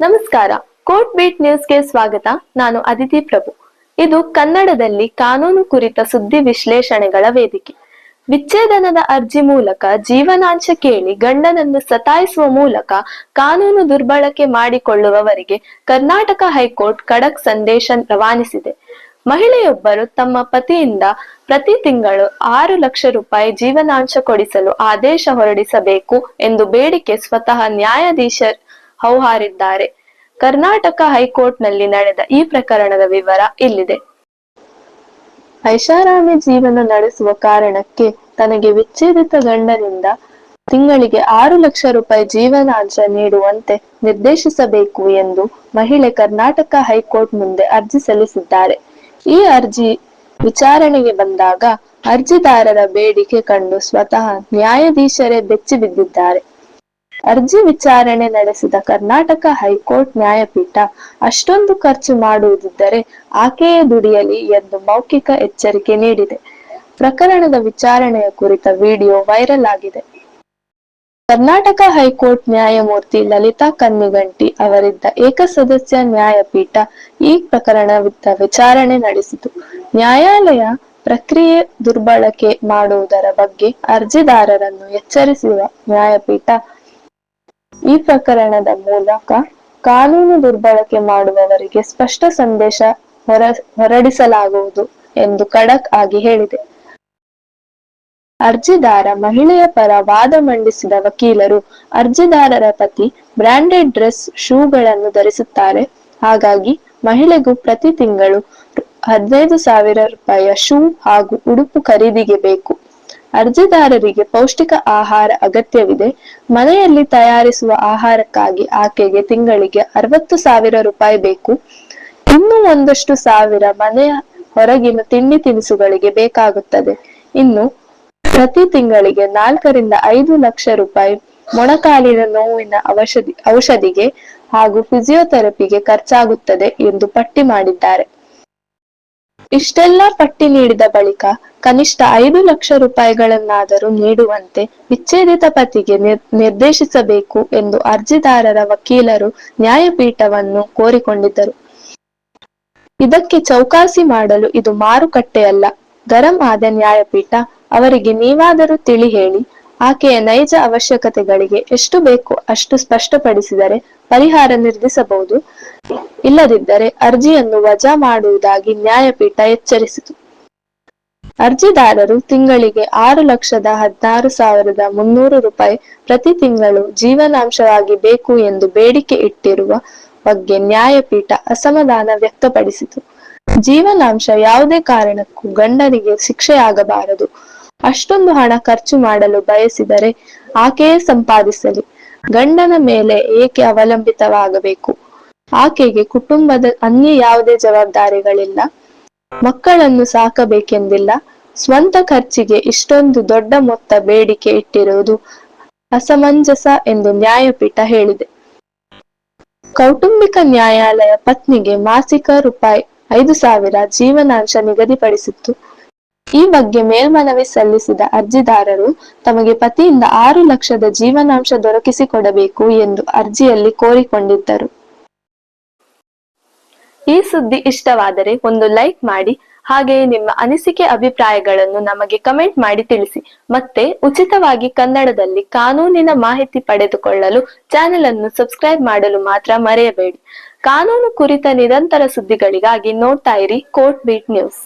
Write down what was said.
ನಮಸ್ಕಾರ. Court beet ನ್ಯೂಸ್ಗೆ ಸ್ವಾಗತ. ನಾನು ಅದಿತಿ ಪ್ರಭು. ಇದು ಕನ್ನಡದಲ್ಲಿ ಕಾನೂನು ಕುರಿತ ಸುದ್ದಿ ವಿಶ್ಲೇಷಣೆಗಳ ವೇದಿಕೆ. ವಿಚ್ಛೇದನದ ಅರ್ಜಿ ಮೂಲಕ ಜೀವನಾಂಶ ಕೇಳಿ ಗಂಡನನ್ನು ಸತಾಯಿಸುವ ಮೂಲಕ ಕಾನೂನು ದುರ್ಬಳಕೆ ಮಾಡಿಕೊಳ್ಳುವವರಿಗೆ ಕರ್ನಾಟಕ ಹೈಕೋರ್ಟ್ ಖಡಕ್ ಸಂದೇಶ ರವಾನಿಸಿದೆ. ಮಹಿಳೆಯೊಬ್ಬರು ತಮ್ಮ ಪತಿಯಿಂದ ಪ್ರತಿ ತಿಂಗಳು ಆರು ಲಕ್ಷ ರೂಪಾಯಿ ಜೀವನಾಂಶ ಕೊಡಿಸಲು ಆದೇಶ ಹೊರಡಿಸಬೇಕು ಎಂದು ಬೇಡಿಕೆ ಸ್ವತಃ ನ್ಯಾಯಾಧೀಶ ಹೌಹಾರಿದ್ದಾರೆ. ಕರ್ನಾಟಕ ಹೈಕೋರ್ಟ್ನಲ್ಲಿ ನಡೆದ ಈ ಪ್ರಕರಣದ ವಿವರ ಇಲ್ಲಿದೆ. ಐಷಾರಾಮಿ ಜೀವನ ನಡೆಸುವ ಕಾರಣಕ್ಕೆ ತನಗೆ ವಿಚ್ಛೇದಿತ ಗಂಡನಿಂದ ತಿಂಗಳಿಗೆ ಆರು ಲಕ್ಷ ರೂಪಾಯಿ ಜೀವನಾಂಶ ನೀಡುವಂತೆ ನಿರ್ದೇಶಿಸಬೇಕು ಎಂದು ಮಹಿಳೆ ಕರ್ನಾಟಕ ಹೈಕೋರ್ಟ್ ಮುಂದೆ ಅರ್ಜಿ ಸಲ್ಲಿಸಿದ್ದಾರೆ. ಈ ಅರ್ಜಿ ವಿಚಾರಣೆಗೆ ಬಂದಾಗ ಅರ್ಜಿದಾರರ ಬೇಡಿಕೆ ಕಂಡು ಸ್ವತಃ ನ್ಯಾಯಾಧೀಶರೇ ಬೆಚ್ಚಿ ಬಿದ್ದಿದ್ದಾರೆ ಅರ್ಜಿ ವಿಚಾರಣೆ ನಡೆಸಿದ ಕರ್ನಾಟಕ ಹೈಕೋರ್ಟ್ ನ್ಯಾಯಪೀಠ ಅಷ್ಟೊಂದು ಖರ್ಚು ಮಾಡುವುದಿದ್ದರೆ ಆಕೆಯೇ ದುಡಿಯಲಿ ಎಂದು ಮೌಖಿಕ ಎಚ್ಚರಿಕೆ ನೀಡಿದೆ. ಪ್ರಕರಣದ ವಿಚಾರಣೆಯ ಕುರಿತ ವಿಡಿಯೋ ವೈರಲ್ ಆಗಿದೆ. ಕರ್ನಾಟಕ ಹೈಕೋರ್ಟ್ ನ್ಯಾಯಮೂರ್ತಿ ಲಲಿತಾ ಕನ್ನಿಗಂಟಿ ಅವರಿದ್ದ ಏಕಸದಸ್ಯ ನ್ಯಾಯಪೀಠ ಈ ಪ್ರಕರಣವಿದ್ದ ವಿಚಾರಣೆ ನಡೆಸಿತು. ನ್ಯಾಯಾಲಯ ಪ್ರಕ್ರಿಯೆ ದುರ್ಬಳಕೆ ಮಾಡುವುದರ ಬಗ್ಗೆ ಅರ್ಜಿದಾರರನ್ನು ಎಚ್ಚರಿಸಿರುವ ನ್ಯಾಯಪೀಠ ಈ ಪ್ರಕರಣದ ಮೂಲಕ ಕಾನೂನು ದುರ್ಬಳಕೆ ಮಾಡುವವರಿಗೆ ಸ್ಪಷ್ಟ ಸಂದೇಶ ಹೊರ, ಹೊರಡಿಸಲಾಗುವುದು ಎಂದು ಖಡಕ್ ಆಗಿ ಹೇಳಿದೆ. ಅರ್ಜಿದಾರ ಮಹಿಳೆಯ ಪರ ವಾದ ಮಂಡಿಸಿದ ವಕೀಲರು ಅರ್ಜಿದಾರರ ಪತಿ ಬ್ರಾಂಡೆಡ್ ಡ್ರೆಸ್ ಶೂಗಳನ್ನು ಧರಿಸುತ್ತಾರೆ. ಹಾಗಾಗಿ ಮಹಿಳೆಗೂ ಪ್ರತಿ ತಿಂಗಳು ಹದಿನೈದು ಸಾವಿರ ರೂಪಾಯಿಯ ಶೂ ಹಾಗೂ ಉಡುಪು ಖರೀದಿಗೆ ಬೇಕು. ಅರ್ಜಿದಾರರಿಗೆ ಪೌಷ್ಟಿಕ ಆಹಾರ ಅಗತ್ಯವಿದೆ. ಮನೆಯಲ್ಲಿ ತಯಾರಿಸುವ ಆಹಾರಕ್ಕಾಗಿ ಆಕೆಗೆ ತಿಂಗಳಿಗೆ ಅರವತ್ತು ಸಾವಿರ ರೂಪಾಯಿ ಬೇಕು. ಇನ್ನೂ ಒಂದಷ್ಟು ಸಾವಿರ ಮನೆಯ ಹೊರಗಿನ ತಿಂಡಿ ತಿನಿಸುಗಳಿಗೆ ಬೇಕಾಗುತ್ತದೆ. ಇನ್ನು ಪ್ರತಿ ತಿಂಗಳಿಗೆ ನಾಲ್ಕರಿಂದ ಐದು ಲಕ್ಷ ರೂಪಾಯಿ ಮೊಣಕಾಲಿನ ನೋವಿನ ಔಷಧಿ, ಔಷಧಿಗೆ ಹಾಗೂ ಫಿಸಿಯೋಥೆರಪಿಗೆ ಖರ್ಚಾಗುತ್ತದೆ ಎಂದು ಪಟ್ಟಿ ಮಾಡಿದ್ದಾರೆ. ಇಷ್ಟೆಲ್ಲ ಪಟ್ಟಿ ನೀಡಿದ ಬಳಿಕ ಕನಿಷ್ಠ ಐದು ಲಕ್ಷ ರೂಪಾಯಿಗಳನ್ನಾದರೂ ನೀಡುವಂತೆ ವಿಚ್ಛೇದಿತ ಪತಿಗೆ ನಿರ್ ನಿರ್ದೇಶಿಸಬೇಕು ಎಂದು ಅರ್ಜಿದಾರರ ವಕೀಲರು ನ್ಯಾಯಪೀಠವನ್ನು ಕೋರಿಕೊಂಡಿದ್ದರು. ಇದಕ್ಕೆ ಚೌಕಾಸಿ ಮಾಡಲು ಇದು ಮಾರುಕಟ್ಟೆಯಲ್ಲ. ಗರಂ ಆದ ನ್ಯಾಯಪೀಠ ಅವರಿಗೆ ನೀವಾದರೂ ತಿಳಿ ಹೇಳಿ ಆಕೆಯ ನೈಜ ಅವಶ್ಯಕತೆಗಳಿಗೆ ಎಷ್ಟು ಬೇಕು ಅಷ್ಟು ಸ್ಪಷ್ಟಪಡಿಸಿದರೆ ಪರಿಹಾರ ನಿರ್ಧಿಸಬಹುದು ಇಲ್ಲದಿದ್ದರೆ ಅರ್ಜಿಯನ್ನು ವಜಾ ಮಾಡುವುದಾಗಿ ನ್ಯಾಯಪೀಠ ಎಚ್ಚರಿಸಿತು. ಅರ್ಜಿದಾರರು ತಿಂಗಳಿಗೆ ಆರು ಲಕ್ಷದ ಹದಿನಾರು ಸಾವಿರದ ಮುನ್ನೂರು ರೂಪಾಯಿ ಪ್ರತಿ ತಿಂಗಳು ಜೀವನಾಂಶವಾಗಿ ಬೇಕು ಎಂದು ಬೇಡಿಕೆ ಇಟ್ಟಿರುವ ಬಗ್ಗೆ ನ್ಯಾಯಪೀಠ ಅಸಮಾಧಾನ ವ್ಯಕ್ತಪಡಿಸಿತು. ಜೀವನಾಂಶ ಯಾವುದೇ ಕಾರಣಕ್ಕೂ ಗಂಡನಿಗೆ ಶಿಕ್ಷೆಯಾಗಬಾರದು. ಅಷ್ಟೊಂದು ಹಣ ಖರ್ಚು ಮಾಡಲು ಬಯಸಿದರೆ ಆಕೆಯೇ ಸಂಪಾದಿಸಲಿ. ಗಂಡನ ಮೇಲೆ ಏಕೆ ಅವಲಂಬಿತವಾಗಬೇಕು? ಆಕೆಗೆ ಕುಟುಂಬದ ಅನ್ಯ ಯಾವುದೇ ಜವಾಬ್ದಾರಿಗಳಿಲ್ಲ. ಮಕ್ಕಳನ್ನು ಸಾಕಬೇಕೆಂದಿಲ್ಲ. ಸ್ವಂತ ಖರ್ಚಿಗೆ ಇಷ್ಟೊಂದು ದೊಡ್ಡ ಮೊತ್ತ ಬೇಡಿಕೆ ಇಟ್ಟಿರುವುದು ಅಸಮಂಜಸ ಎಂದು ನ್ಯಾಯಪೀಠ ಹೇಳಿದೆ. ಕೌಟುಂಬಿಕ ನ್ಯಾಯಾಲಯ ಪತ್ನಿಗೆ ಮಾಸಿಕ ರೂಪಾಯಿ ಐದು ಸಾವಿರ ಜೀವನಾಂಶ ನಿಗದಿಪಡಿಸಿತ್ತು. ಈ ಬಗ್ಗೆ ಮೇಲ್ಮನವಿ ಸಲ್ಲಿಸಿದ ಅರ್ಜಿದಾರರು ತಮಗೆ ಪತಿಯಿಂದ ಆರು ಲಕ್ಷದ ಜೀವನಾಂಶ ದೊರಕಿಸಿಕೊಡಬೇಕು ಎಂದು ಅರ್ಜಿಯಲ್ಲಿ ಕೋರಿಕೊಂಡಿದ್ದರು. ಈ ಸುದ್ದಿ ಇಷ್ಟವಾದರೆ ಒಂದು ಲೈಕ್ ಮಾಡಿ, ಹಾಗೆಯೇ ನಿಮ್ಮ ಅನಿಸಿಕೆ ಅಭಿಪ್ರಾಯಗಳನ್ನು ನಮಗೆ ಕಮೆಂಟ್ ಮಾಡಿ ತಿಳಿಸಿ. ಮತ್ತೆ ಉಚಿತವಾಗಿ ಕನ್ನಡದಲ್ಲಿ ಕಾನೂನಿನ ಮಾಹಿತಿ ಪಡೆದುಕೊಳ್ಳಲು ಚಾನೆಲ್ ಅನ್ನು ಸಬ್ಸ್ಕ್ರೈಬ್ ಮಾಡಲು ಮಾತ್ರ ಮರೆಯಬೇಡಿ. ಕಾನೂನು ಕುರಿತ ನಿರಂತರ ಸುದ್ದಿಗಳಿಗಾಗಿ ನೋಡ್ತಾ ಇರಿ ಕೋರ್ಟ್ ಬೀಟ್ ನ್ಯೂಸ್.